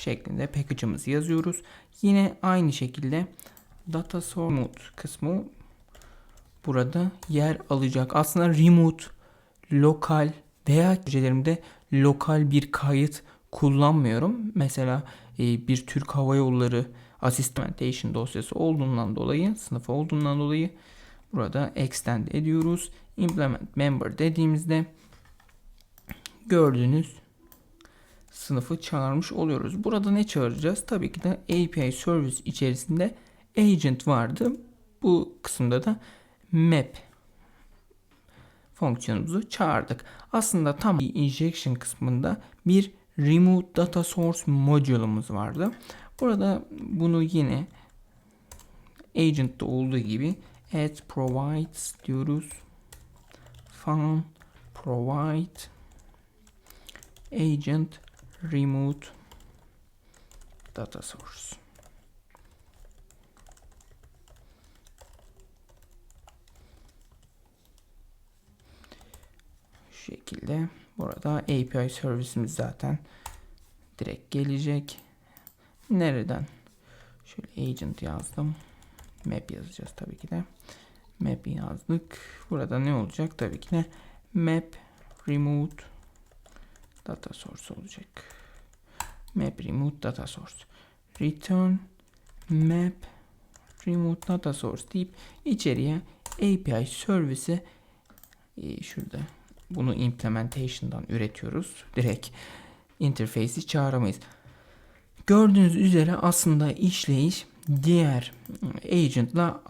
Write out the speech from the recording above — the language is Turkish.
şeklinde package'ımızı yazıyoruz. Yine aynı şekilde data source kısmı burada yer alacak. Aslında remote, lokal veya projelerimde lokal bir kayıt kullanmıyorum. Mesela e, bir Türk Hava Yolları Assistation dosyası olduğundan dolayı, sınıfı olduğundan dolayı burada extend ediyoruz. Implement member dediğimizde gördüğünüz sınıfı çağırmış oluyoruz. Burada ne çağıracağız? Tabii ki de API service içerisinde agent vardı. Bu kısımda da map fonksiyonumuzu çağırdık. Aslında tam injection kısmında bir remote data source module'ımız vardı. Burada bunu yine agent'ta olduğu gibi add provides diyoruz. Found provide agent remote data source. Şu şekilde burada API servisimiz zaten direkt gelecek. Nereden? Şöyle agent yazdım. Map yazacağız tabii ki de. Map yazdık. Burada ne olacak? Tabii ki de map remote data source olacak. Map remote data source. Return map remote data source deyip içeriye API servisi e, şurada bunu implementation'dan üretiyoruz. Direkt interface'i çağıramayız. Gördüğünüz üzere aslında işleyiş diğer agent'la